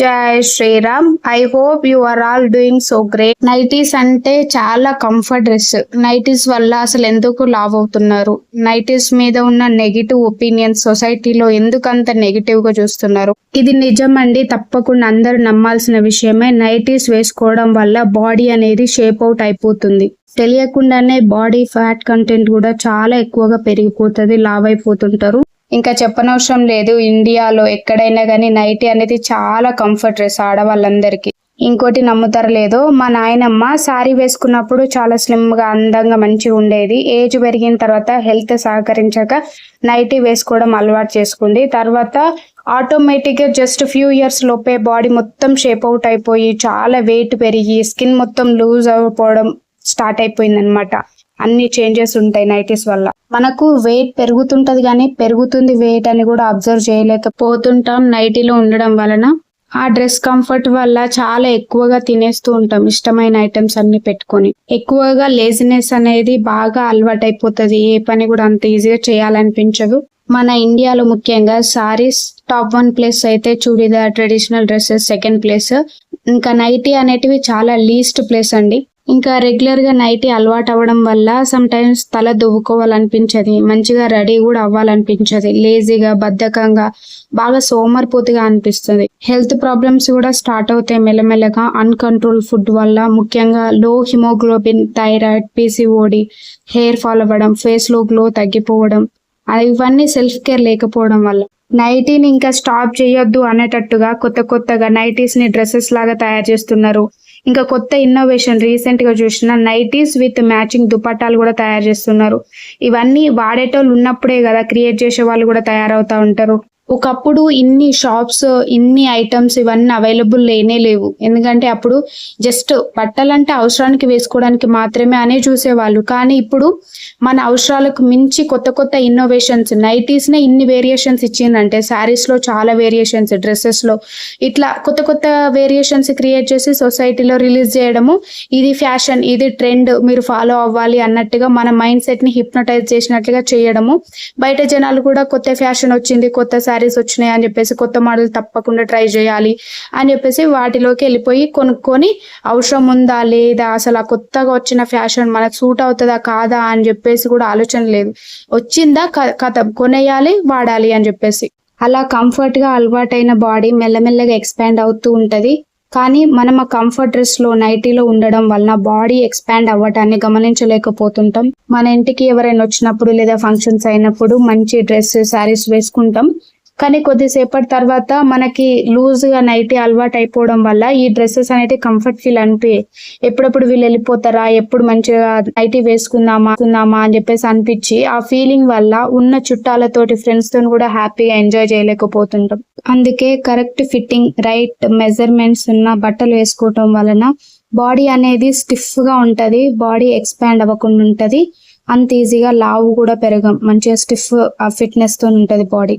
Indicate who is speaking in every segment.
Speaker 1: Jai Shri Ram. I hope you are all doing so great nighties అంటే చాలా comfort dress nighties వల్ల అసలు ఎందుకు లావ్ అవుతున్నారు? నైటీస్ మీద ఉన్న నెగిటివ్ ఒపీనియన్స్ సొసైటీలో ఎందుకంత నెగిటివ్గా చూస్తున్నారు? ఇది నిజం అండి తప్పకుండా అందరూ నమ్మాల్సిన విషయమే. నైటీస్ వేసుకోవడం వల్ల బాడీ అనేది షేప్ అవుట్ అయిపోతుంది. తెలియకుండానే బాడీ ఫ్యాట్ కంటెంట్ కూడా చాలా ఎక్కువగా పెరిగిపోతుంది లావ్ అయిపోతుంటారు. ఇంకా చెప్పనవసరం లేదు. ఇండియాలో ఎక్కడైనా కానీ నైటీ అనేది చాలా కంఫర్ట్ డ్రెస్ ఆడవాళ్ళందరికీ. ఇంకోటి నమ్ముతారు లేదో మా నాయనమ్మ సారీ వేసుకున్నప్పుడు చాలా స్లిమ్గా అందంగా మంచిగా ఉండేది. ఏజ్ పెరిగిన తర్వాత హెల్త్ సహకరించక నైటీ వేసుకోవడం అలవాటు చేసుకుంది. తర్వాత ఆటోమేటిక్గా జస్ట్ ఫ్యూ ఇయర్స్ లోపే బాడీ మొత్తం షేప్ అవుట్ అయిపోయి చాలా వెయిట్ పెరిగి స్కిన్ మొత్తం లూజ్ అయిపోవడం స్టార్ట్ అయిపోయింది అనమాట అన్ని చేంజెస్ ఉంటాయి నైటీస్ వల్ల. మనకు వెయిట్ పెరుగుతుంటది కానీ పెరుగుతుంది వెయిట్ అని కూడా అబ్జర్వ్ చేయలేకపోతుంటాం నైటీలో ఉండడం వలన. ఆ డ్రెస్ కంఫర్ట్ వల్ల చాలా ఎక్కువగా తినేస్తూ ఉంటాం ఇష్టమైన ఐటమ్స్ అన్ని పెట్టుకొని. ఎక్కువగా లేజినెస్ అనేది బాగా అలవాటైపోతుంది. ఏ పని కూడా అంత ఈజీగా చేయాలనిపించదు. మన ఇండియాలో ముఖ్యంగా సారీస్ టాప్ వన్ ప్లేస్ అయితే churidar traditional dresses second place ఇంకా నైటీ అనేటివి చాలా లీస్ట్ ప్లేస్ అండి. ఇంకా రెగ్యులర్గా నైట్ నైటీ అలవాటు అవ్వడం వల్ల సమ్ టైమ్స్ తల దువ్వుకోవాలనిపించదు మంచిగా రెడీ కూడా అవ్వాలనిపించదు లేజీగా బద్ధకంగా బాగా సోమరిపోతుగా అనిపిస్తుంది. హెల్త్ ప్రాబ్లమ్స్ కూడా స్టార్ట్ అవుతాయి మెల్లమెల్లగా. అన్కంట్రోల్ ఫుడ్ వల్ల ముఖ్యంగా low haemoglobin thyroid PCOD hair fall అవ్వడం ఫేస్లో గ్లో తగ్గిపోవడం ఇవన్నీ సెల్ఫ్ కేర్ లేకపోవడం వల్ల. నైటీని ఇంకా స్టాప్ చేయొద్దు అనేటట్టుగా కొత్త కొత్తగా నైటీస్ని డ్రెస్సెస్ లాగా తయారు చేస్తున్నారు. ఇంకా కొత్త ఇన్నోవేషన్ రీసెంట్గా చూసిన నైటీస్ విత్ మ్యాచింగ్ దుపట్టాలు కూడా తయారు చేస్తున్నారు. ఇవన్నీ వాడేటోళ్ళు ఉన్నప్పుడే కదా క్రియేట్ చేసే వాళ్ళు కూడా తయారవుతా ఉంటారు. ఒకప్పుడు ఇన్ని షాప్స్ ఇన్ని ఐటమ్స్ ఇవన్నీ అవైలబుల్ లేనే లేవు. ఎందుకంటే అప్పుడు జస్ట్ బట్టలంటే అవసరానికి వేసుకోవడానికి మాత్రమే అనే చూసేవాళ్ళు. కానీ ఇప్పుడు మన అవసరాలకు మించి కొత్త కొత్త ఇన్నోవేషన్స్ నైటీస్ నే ఇన్ని వేరియేషన్స్ ఇచ్చిందంటే శారీస్లో చాలా వేరియేషన్స్ డ్రెస్సెస్లో ఇట్లా కొత్త కొత్త వేరియేషన్స్ క్రియేట్ చేసి సొసైటీలో రిలీజ్ చేయడము ఇది ఫ్యాషన్ ఇది ట్రెండ్ మీరు ఫాలో అవ్వాలి అన్నట్టుగా మన మైండ్ సెట్ని హిప్నటైజ్ చేసినట్లుగా చేయడము. బయట జనాలు కూడా కొత్త ఫ్యాషన్ వచ్చింది కొత్త శారీస్ వచ్చినాయి అని చెప్పేసి కొత్త మోడల్ తప్పకుండా ట్రై చేయాలి అని చెప్పేసి వాటిలోకి వెళ్ళిపోయి కొనుక్కొని అవసరం ఉందా లేదా అసలు ఆ కొత్తగా వచ్చిన ఫ్యాషన్ మనకు సూట్ అవుతుందా కాదా అని చెప్పేసి కూడా ఆలోచన లేదు. వచ్చిందా కథ కొనేయాలి వాడాలి అని చెప్పేసి. అలా కంఫర్ట్గా అలవాటైన బాడీ మెల్లమెల్లగా ఎక్స్పాండ్ అవుతూ ఉంటది. కానీ మనం ఆ కంఫర్ట్ డ్రెస్లో నైటీలో ఉండడం వలన బాడీ ఎక్స్పాండ్ అవ్వటాన్ని గమనించలేకపోతుంటాం. మన ఇంటికి ఎవరైనా వచ్చినప్పుడు లేదా ఫంక్షన్స్ అయినప్పుడు మంచి డ్రెస్ శారీస్ వేసుకుంటాం. కానీ కొద్దిసేపటి తర్వాత మనకి లూజ్గా నైటీ అలవాటు అయిపోవడం వల్ల ఈ డ్రెస్సెస్ అనేది కంఫర్ట్ ఫీల్ అనిపి ఎప్పుడప్పుడు వీళ్ళు వెళ్ళిపోతారా? ఎప్పుడు మంచిగా నైటీ వేసుకుందామా? కుందామా అని చెప్పేసి అనిపించి ఆ ఫీలింగ్ వల్ల ఉన్న చుట్టాలతోటి ఫ్రెండ్స్తో కూడా హ్యాపీగా ఎంజాయ్ చేయలేకపోతుంటాం. అందుకే కరెక్ట్ ఫిట్టింగ్ రైట్ మెజర్మెంట్స్ ఉన్న బట్టలు వేసుకోవటం వలన బాడీ అనేది స్టిఫ్గా బాడీ ఎక్స్పాండ్ అవ్వకుండా ఉంటుంది. అంత ఈజీగా లావు కూడా పెరగం. మంచిగా స్టిఫ్ ఫిట్నెస్తో బాడీ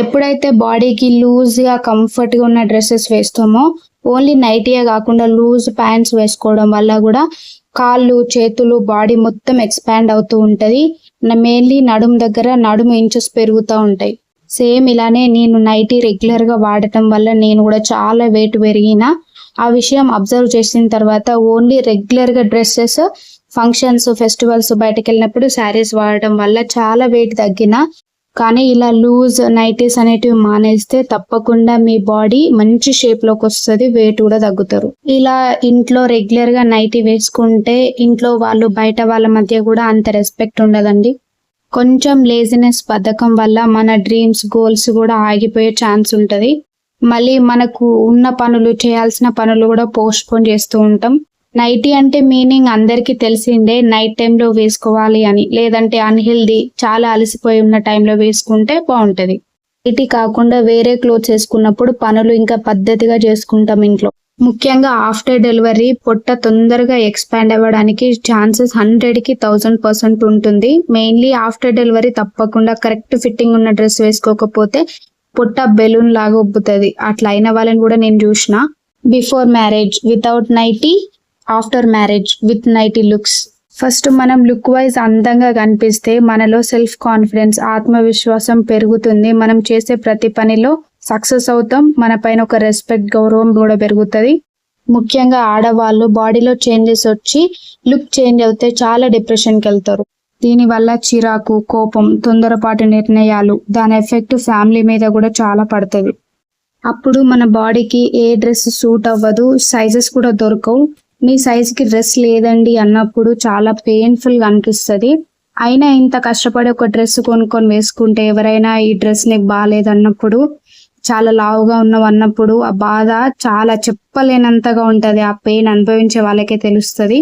Speaker 1: ఎప్పుడైతే బాడీకి లూజ్గా కంఫర్ట్గా కంఫర్ట్గా ఉన్న డ్రెస్సెస్ వేస్తామో ఓన్లీ నైటీయే కాకుండా లూజ్ ప్యాంట్స్ వేసుకోవడం వల్ల కూడా కాళ్ళు చేతులు బాడీ మొత్తం ఎక్స్పాండ్ అవుతూ ఉంటుంది. మెయిన్లీ నడుము దగ్గర నడుము ఇంచెస్ పెరుగుతూ ఉంటాయి. సేమ్ ఇలానే నేను నైటీ రెగ్యులర్గా వాడటం వల్ల నేను కూడా చాలా వెయిట్ పెరిగిన. ఆ విషయం అబ్జర్వ్ చేసిన తర్వాత ఓన్లీ రెగ్యులర్గా డ్రెస్సెస్ ఫంక్షన్స్ ఫెస్టివల్స్ బయటకు వెళ్ళినప్పుడు శారీస్ వాడటం వల్ల చాలా వెయిట్ తగ్గిన. కానీ ఇలా లూజ్ నైటీస్ అనేటివి మానేస్తే తప్పకుండా మీ బాడీ మంచి షేప్లోకి వస్తుంది వెయిట్ కూడా తగ్గుతారు. ఇలా ఇంట్లో రెగ్యులర్గా నైటీ వేసుకుంటే ఇంట్లో వాళ్ళు బయట వాళ్ళ మధ్య కూడా అంత రెస్పెక్ట్ ఉండదండి. కొంచెం లేజినెస్ పథకం వల్ల మన డ్రీమ్స్ గోల్స్ కూడా ఆగిపోయే ఛాన్స్ ఉంటుంది. మళ్ళీ మనకు ఉన్న పనులు చేయాల్సిన పనులు కూడా పోస్ట్ పోన్ చేస్తూ ఉంటాం. నైటీ అంటే మీనింగ్ అందరికీ తెలిసిందే నైట్ టైంలో వేసుకోవాలి అని. లేదంటే అన్హెల్దీ చాలా అలసిపోయి ఉన్న టైంలో వేసుకుంటే బాగుంటది. నైటీ కాకుండా వేరే క్లోత్స్ వేసుకున్నప్పుడు పనులు ఇంకా పద్ధతిగా చేసుకుంటాం ఇంట్లో. ముఖ్యంగా ఆఫ్టర్ డెలివరీ పొట్ట తొందరగా ఎక్స్పాండ్ అవ్వడానికి ఛాన్సెస్ హండ్రెడ్కి థౌసండ్ పర్సెంట్ ఉంటుంది. మెయిన్లీ ఆఫ్టర్ డెలివరీ తప్పకుండా కరెక్ట్ ఫిట్టింగ్ ఉన్న డ్రెస్ వేసుకోకపోతే పొట్ట బెలూన్ లాగా ఉబ్బుతుంది. అట్లా అయిన వాళ్ళని కూడా నేను చూసిన. Before marriage without nightie after marriage with nightie looks. First మనం లుక్ వైజ్ అందంగా కనిపిస్తే మనలో సెల్ఫ్ కాన్ఫిడెన్స్ ఆత్మవిశ్వాసం పెరుగుతుంది. మనం చేసే ప్రతి పనిలో సక్సెస్ అవుతాం. మన పైన ఒక రెస్పెక్ట్ గౌరవం కూడా పెరుగుతుంది. ముఖ్యంగా ఆడవాళ్ళు బాడీలో చేంజెస్ వచ్చి లుక్ చేంజ్ అవుతే చాలా డిప్రెషన్కి వెళ్తారు. దీనివల్ల చిరాకు కోపం తొందరపాటు నిర్ణయాలు దాని ఎఫెక్ట్ ఫ్యామిలీ మీద కూడా చాలా పడుతుంది. అప్పుడు మన బాడీకి ఏ డ్రెస్ సూట్ అవ్వదు సైజెస్ కూడా దొరకవు. మీ సైజుకి డ్రెస్ లేదండి అన్నప్పుడు చాలా పెయిన్ఫుల్గా అనిపిస్తుంది. అయినా ఇంత కష్టపడి ఒక డ్రెస్ కొనుక్కొని వేసుకుంటే ఎవరైనా ఈ డ్రెస్ నీకు బాగాలేదన్నప్పుడు చాలా లావుగా ఉన్నావు అన్నప్పుడు ఆ బాధ చాలా చెప్పలేనంతగా ఉంటుంది. ఆ పెయిన్ అనుభవించే వాళ్ళకే తెలుస్తుంది.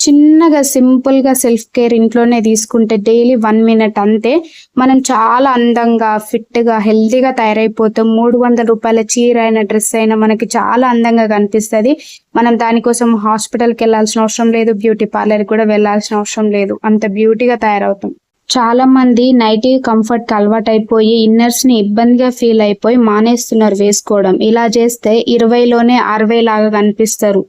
Speaker 1: చిన్నగా సింపుల్గా సెల్ఫ్ కేర్ ఇంట్లోనే తీసుకుంటే డైలీ వన్ మినిట్ అంతే. మనం చాలా అందంగా ఫిట్గా హెల్తీగా తయారైపోతాం. మూడు వందల రూపాయల చీర అయిన డ్రెస్ అయినా మనకి చాలా అందంగా కనిపిస్తుంది. మనం దానికోసం హాస్పిటల్కి వెళ్ళాల్సిన అవసరం లేదు బ్యూటీ పార్లర్ కూడా వెళ్ళాల్సిన అవసరం లేదు. అంత బ్యూటీగా తయారవుతాం. చాలా మంది నైటీ కంఫర్ట్ అలవాటు అయిపోయి ఇన్నర్స్ని ఇబ్బందిగా ఫీల్ అయిపోయి మానేస్తున్నారు వేసుకోవడం. ఇలా చేస్తే ఇరవైలోనే అరవై లాగా కనిపిస్తారు.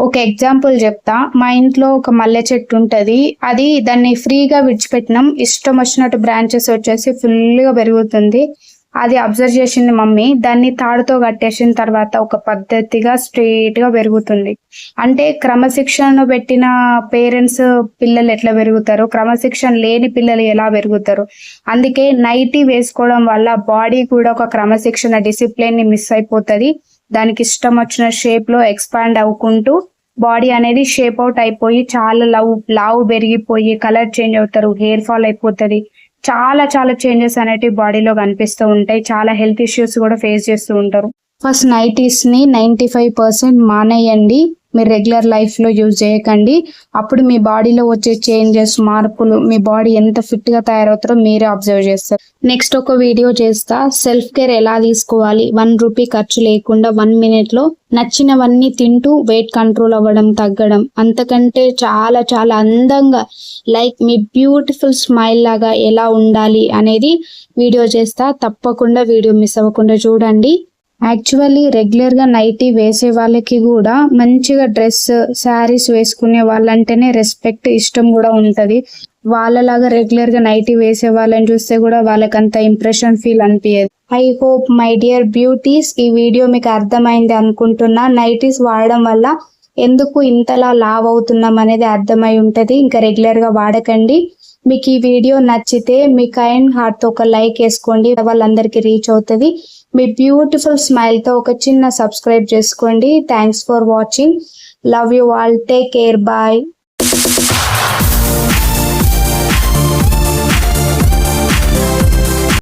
Speaker 1: ఒక ఎగ్జాంపుల్ చెప్తా. మా ఇంట్లో ఒక మల్లె చెట్టు ఉంటుంది. అది దాన్ని ఫ్రీగా విడిచిపెట్టినాం. ఇష్టం వచ్చినట్టు బ్రాంచెస్ వచ్చేసి ఫుల్గా పెరుగుతుంది. అది అబ్జర్వ్ చేసింది మమ్మీ. దాన్ని తాడుతో కట్టేసిన తర్వాత ఒక పద్ధతిగా స్ట్రైట్గా పెరుగుతుంది. అంటే క్రమశిక్షణ పెట్టిన పేరెంట్స్ పిల్లలు ఎట్లా పెరుగుతారు? క్రమశిక్షణ లేని పిల్లలు ఎలా పెరుగుతారు? అందుకే నైటీ వేసుకోవడం వల్ల బాడీ కూడా ఒక క్రమశిక్షణ డిసిప్లిన్ని మిస్ అయిపోతుంది. దానికి ఇష్టం వచ్చిన షేప్లో ఎక్స్పాండ్ అవ్వుకుంటూ బాడీ అనేది షేప్ అవుట్ అయిపోయి చాలా లవ్ లావ్ పెరిగిపోయి కలర్ చేంజ్ అవుతారు హెయిర్ ఫాల్ అయిపోతుంది. చాలా చాలా చేంజెస్ అనేటివి బాడీలో కనిపిస్తూ ఉంటాయి. చాలా హెల్త్ ఇష్యూస్ కూడా ఫేస్ చేస్తూ ఉంటారు. ఫస్ట్ నైటీస్ని నైన్టీ ఫైవ్ పర్సెంట్ మానేయండి. మీరు రెగ్యులర్ లైఫ్లో యూజ్ చేయకండి. అప్పుడు మీ బాడీలో వచ్చే చేంజెస్ మార్పులు మీ బాడీ ఎంత ఫిట్గా తయారవుతారో మీరే అబ్జర్వ్ చేస్తారు. నెక్స్ట్ ఒక వీడియో చేస్తా. సెల్ఫ్ కేర్ ఎలా తీసుకోవాలి? వన్ రూపీ ఖర్చు లేకుండా వన్ మినిట్లో నచ్చినవన్నీ తింటూ వెయిట్ కంట్రోల్ అవ్వడం తగ్గడం. అంతకంటే చాలా చాలా అందంగా లైక్ మీ బ్యూటిఫుల్ స్మైల్ లాగా ఎలా ఉండాలి అనేది వీడియో చేస్తా. తప్పకుండా వీడియో మిస్ అవ్వకుండా చూడండి. యాక్చువల్లీ రెగ్యులర్గా నైటీ వేసే వాళ్ళకి కూడా మంచిగా డ్రెస్ శారీస్ వేసుకునే వాళ్ళంటేనే రెస్పెక్ట్ ఇష్టం కూడా ఉంటుంది. వాళ్ళలాగా రెగ్యులర్గా నైటీ వేసే వాళ్ళని చూస్తే కూడా వాళ్ళకంత ఇంప్రెషన్ ఫీల్ అనిపించదు I hope my dear beauties ఈ వీడియో మీకు అర్థమైంది అనుకుంటున్నా. నైటీస్ వాడడం వల్ల ఎందుకు ఇంతలా లావ్ అవుతున్నాం అనేది అర్థమై ఉంటుంది. ఇంకా రెగ్యులర్గా వాడకండి. మీకు ఈ వీడియో నచ్చితే మీ కైండ్ హార్ట్తో ఒక లైక్ వేసుకోండి. వాళ్ళందరికీ రీచ్ అవుతుంది. మీ బ్యూటిఫుల్ స్మైల్తో ఒక చిన్న సబ్స్క్రైబ్ చేసుకోండి. Thanks for watching love you all take care bye